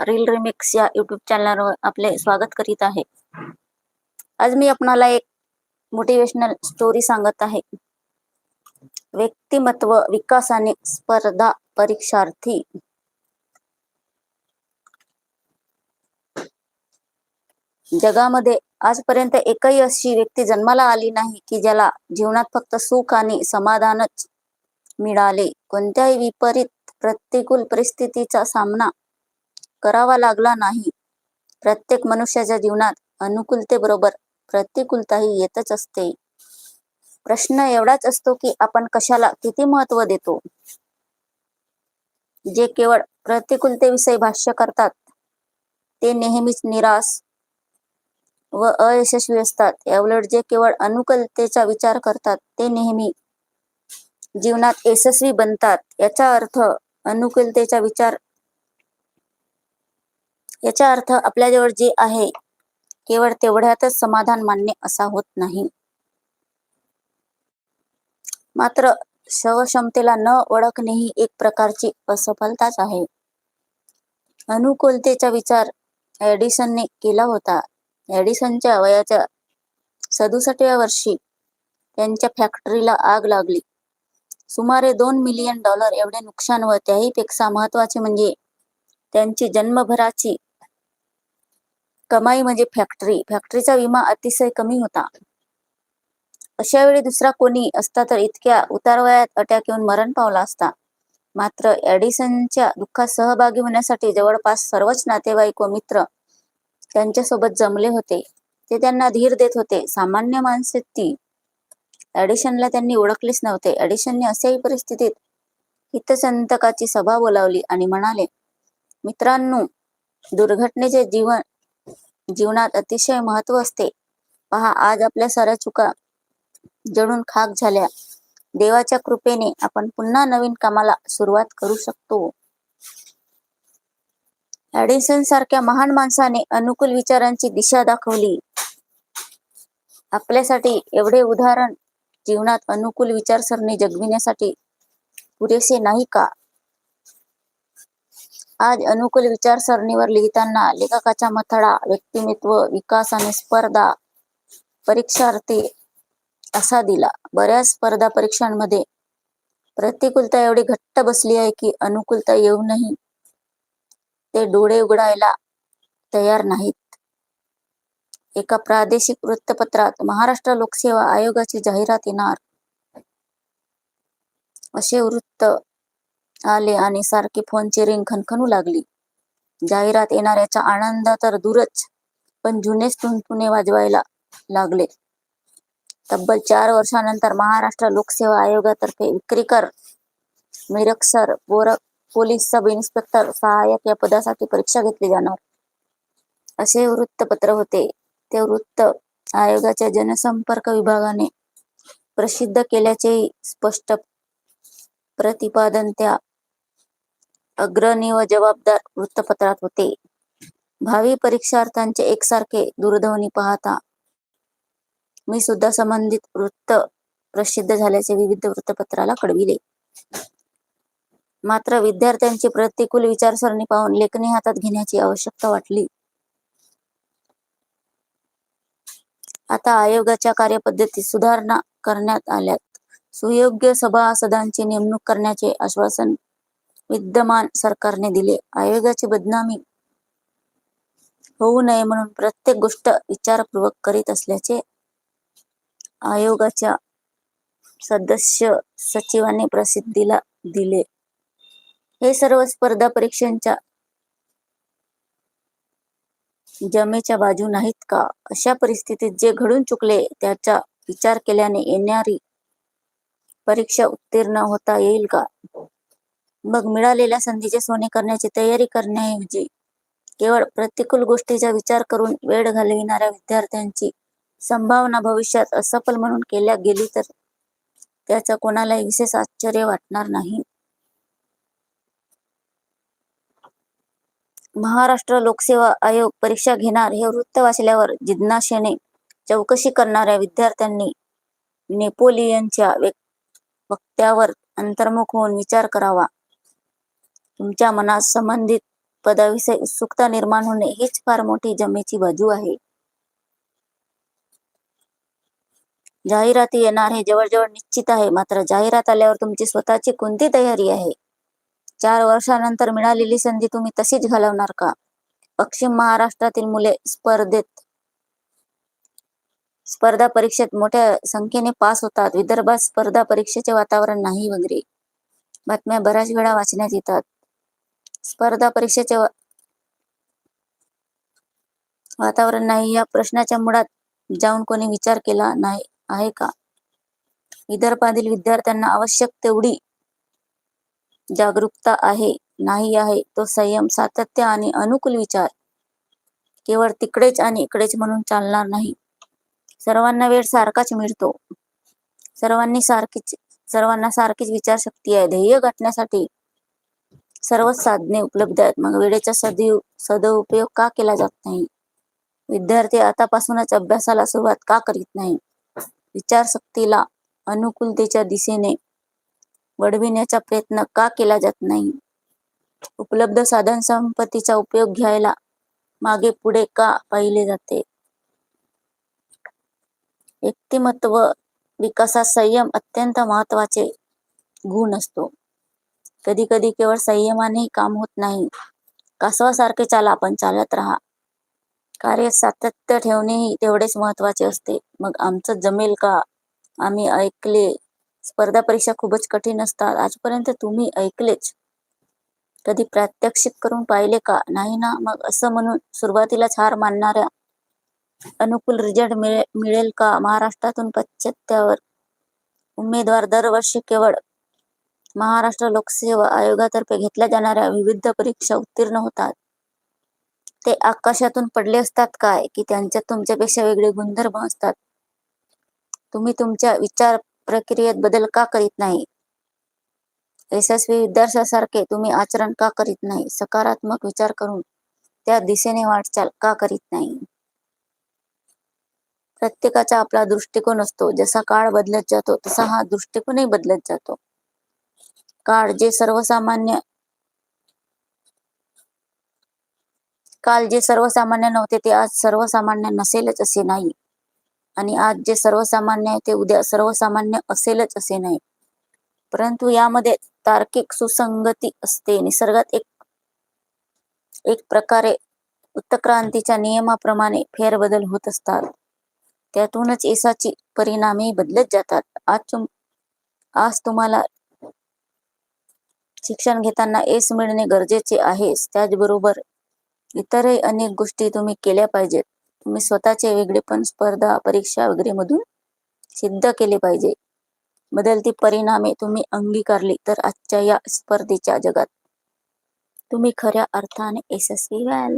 Reel remix या YouTube चॅनलवर आपले स्वागत करीत आहे. आज मी आपणाला एक मोटिवेशनल स्टोरी सांगत आहे. व्यक्तिमत्व विकास आणि स्पर्धा परीक्षार्थी. जगामध्ये आजपर्यंत एकही अशी व्यक्ती जन्माला आली नाही की ज्याला जीवनात फक्त सुख आणि समाधानच मिळाले. कोणत्याही विपरीत प्रतिकूल परिस्थितीचा सामना करावा लागला नाही. प्रत्येक मनुष्याच्या जीवनात अनुकूलतेबरोबर प्रतिकूलताही येतच असते. प्रश्न एवढाच असतो की आपण कशाला किती महत्त्व देतो? जे केवळ प्रतिकूलतेविषयी भाष्य करतात ते नेहमीच निराश व अयशस्वी असतात. याउलट जे केवळ अनुकूलतेचा विचार करतात ते नेहमी जीवनात यशस्वी बनतात. याचा अर्थ अनुकूलतेचा विचार याचा अर्थ आपल्याजवळ जे आहे केवळ तेवढ्यातच समाधान मानणे असा होत नाही. मात्र क्षमतेला न ओळखणे ही एक प्रकारची असफलताच आहे. अनुकूलतेचा विचार एडिसनने केला होता. एडिसनच्या वयाच्या सदुसटव्या वर्षी त्यांच्या फॅक्टरीला आग लागली. सुमारे दोन मिलियन डॉलर एवढे नुकसान व त्याहीपेक्षा महत्त्वाचे म्हणजे त्यांची जन्मभराची कमाई म्हणजे फॅक्टरी फॅक्टरीचा विमा अतिशय कमी होता. अशा वेळी दुसरा कोणी असता तर इतक्या उतारवयात अटॅक येऊन मरण पावला असता. मात्र एडिसनच्या दुःखात सहभागी होण्यासाठी जवळपास सर्वच नातेवाईक व मित्र त्यांच्यासोबत जमले होते. ते त्यांना धीर देत होते. सामान्य माणसे ती ऍडिशनला त्यांनी ओळखलेच नव्हते. ऍडिशनने अशाही परिस्थितीत हितचंतकाची सभा बोलावली आणि म्हणाले मित्रांनो दुर्घटनेचे जीवन जीवनात अतिशय महत्त्व असते. पहा आज आपल्या साऱ्या चुका जडून खाक झाल्या. देवाच्या कृपेने आपण पुन्हा नवीन कामाला सुरुवात करू शकतो. ऍडिसन सारख्या महान माणसाने अनुकूल विचारांची दिशा दाखवली. आपल्यासाठी एवढे उदाहरण जीवनात अनुकूल विचारसरणी जगविण्यासाठी पुरेसे नाही का? आज अनुकूल विचारसरणीवर लिहिताना लेखकाचा मथळा व्यक्तिमत्व विकास आणि स्पर्धा परीक्षार्थी असा दिला. बऱ्याच स्पर्धा परीक्षांमध्ये प्रतिकूलता एवढी घट्ट बसली आहे की अनुकूलता येऊनही ते डोळे उघडायला तयार नाहीत. एका प्रादेशिक वृत्तपत्रात महाराष्ट्र लोकसेवा आयोगाची जाहिरात येणार असे वृत्त आले आणि सारखी फोनची रिंग खणखणू लागली. जाहिरात येणाऱ्याचा आनंद तर दूरच पण जुनेच तुणतुणे वाजवायला लागले. तब्बल चार वर्षानंतर महाराष्ट्र लोकसेवा आयोगातर्फे विक्रीकर निरीक्षर बोरक पोलीस सब इन्स्पेक्टर सहाय्यक या पदासाठी परीक्षा घेतली जाणार. असे वृत्तपत्र होते. ते वृत्त आयोगाच्या जनसंपर्क विभागाने प्रसिद्ध केल्याचेही स्पष्ट प्रतिपादन त्या अग्रणी व जबाबदार वृत्तपत्रात होते. भावी परीक्षार्थांचे एकसारखे दूरध्वनी पाहता मी सुद्धा संबंधित वृत्त प्रसिद्ध झाल्याचे विविध वृत्तपत्राला कळविले. मात्र विद्यार्थ्यांची प्रतिकूल विचारसरणी पाहून लेखणी हातात घेण्याची आवश्यकता वाटली. आता आयोगाच्या कार्यपद्धतीत सुधारणा करण्यात आल्यात. सुयोग्य सभासदांची नेमणूक करण्याचे आश्वासन विद्यमान सरकारने दिले. आयोगाची बदनामी होऊ नये म्हणून प्रत्येक गोष्ट विचारपूर्वक करीत असल्याचे आयोगाच्या सदस्य सचिवांनी प्रसिद्धीला दिले. हे सर्व स्पर्धा परीक्षांच्या जमेच्या बाजू नाहीत का? अशा परिस्थितीत जे घडून चुकले त्याचा विचार केल्याने येणारी परीक्षा उत्तीर्ण होता येईल का? मग मिळालेल्या संधीचे सोने करण्याची तयारी करण्याऐवजी केवळ प्रतिकूल गोष्टीचा विचार करून वेळ घालविणाऱ्या विद्यार्थ्यांची संभावना भविष्यात असफल म्हणून केल्या गेली तर त्याचा कोणालाही विशेष आश्चर्य वाटणार नाही. महाराष्ट्र लोकसेवा आयोग परीक्षा घेणार हे वृत्त वाचल्यावर जिज्ञासेने चौकशी करणाऱ्या विद्यार्थ्यांनी नेपोलियनच्या वक्त्यावर अंतर्मुख होऊन विचार करावा. तुमच्या मनात संबंधित पदाविषयी उत्सुकता निर्माण होणे हीच फार मोठी जमेची बाजू आहे. जाहिराती येणार हे जवळजवळ निश्चित आहे मात्र जाहिरात आल्यावर तुमची स्वतःची कोणती तयारी आहे? चार वर्षानंतर मिळालेली संधी तुम्ही तशीच घालवणार का? पश्चिम महाराष्ट्रातील मुले स्पर्धेत स्पर्धा परीक्षेत मोठ्या संख्येने पास होतात. विदर्भात स्पर्धा परीक्षेचे वातावरण नाही वगैरे. बातम्या बऱ्याच वेळा वाचण्यात येतात. स्पर्धा परीक्षेचे वातावरण नाही. या प्रश्नाच्या मुळात जाऊन कोणी विचार केला नाही आहे का? विदर्भातील विद्यार्थ्यांना आवश्यक तेवढी जागरूकता आहे नाही आहे तो संयम सातत्य आणि अनुकूल विचार केवळ तिकडेच आणि इकडेच म्हणून चालणार नाही. सर्वांना वेळ सारखाच मिळतो. सर्वांनी सारखीच सर्वांना सारखीच विचारशक्ती आहे. ध्येय गाठण्यासाठी सर्व साधने उपलब्ध आहेत. मग वेळेचा सदु सदुपयोग का केला जात नाही? विद्यार्थी आतापासूनच अभ्यासाला सुरुवात का करीत नाही? विचारशक्तीला अनुकूलतेच्या दिशेने वडविण्याचा प्रयत्न का केला जात नाही? उपलब्ध साधन संपत्तीचा उपयोग घ्यायला मागे पुढे का पाहिले जाते? व्यक्तिमत्व विकासात संयम अत्यंत महत्त्वाचे गुण असतो. कधी कधी केवळ संयमानेही काम होत नाही. कासवासारखे चाला पण चालत राहा. कार्य सातत्य ठेवणेही तेवढेच महत्त्वाचे असते. मग आमचं जमेल का? आम्ही ऐकले. स्पर्धा परीक्षा खूपच कठीण असतात. आजपर्यंत तुम्ही ऐकलेच. कधी प्रात्यक्षिक करून पाहिले का? नाही ना? मग असं म्हणून सुरुवातीलाच हार मानणाऱ्या अनुकूल रिझल्ट मिळे मिळेल का? महाराष्ट्रातून पाश्चात्यावर उमेदवार दरवर्षी केवळ महाराष्ट्र लोकसेवा आयोगातर्फे घेतल्या जाणाऱ्या विविध परीक्षा उत्तीर्ण होतात. ते आकाशातून पडले असतात काय? की त्यांच्यात तुमच्यापेक्षा वेगळे गुणधर्म असतात. तुम्ही तुमच्या विचार प्रक्रियेत बदल का करीत नाही? यशस्वी विद्यार्थ्यासारखे तुम्ही आचरण का करीत नाही? सकारात्मक विचार करून त्या दिशेने वाटचाल का करीत नाही? प्रत्येकाचा आपला दृष्टिकोन असतो. जसा काळ बदलत जातो तसा हा दृष्टिकोनही बदलत जातो. काळ जे सर्वसामान्य काल जे सर्वसामान्य नव्हते ते आज सर्वसामान्य नसेलच असे नाही. आणि आज जे सर्वसामान्य आहे ते उद्या सर्वसामान्य असेलच असे नाही. परंतु यामध्ये तार्किक सुसंगती असते. निसर्गात एक एक प्रकारे उत्तक्रांतीच्या नियमाप्रमाणे फेरबदल होत असतात. त्यातूनच येसाची परिणामही बदलत जातात. आज तुम आज तुम्हाला शिक्षण घेताना यश मिळणे गरजेचे आहेच त्याचबरोबर इतरही अनेक गोष्टी तुम्ही केल्या पाहिजेत. तुम्ही स्वतःचे वेगळेपण स्पर्धा परीक्षा वगैरे मधून सिद्ध केले पाहिजे. बदलती परिणामे तुम्ही अंगीकारली तर आजच्या या स्पर्धेच्या जगात तुम्ही खऱ्या अर्थाने यशस्वी व्हाल.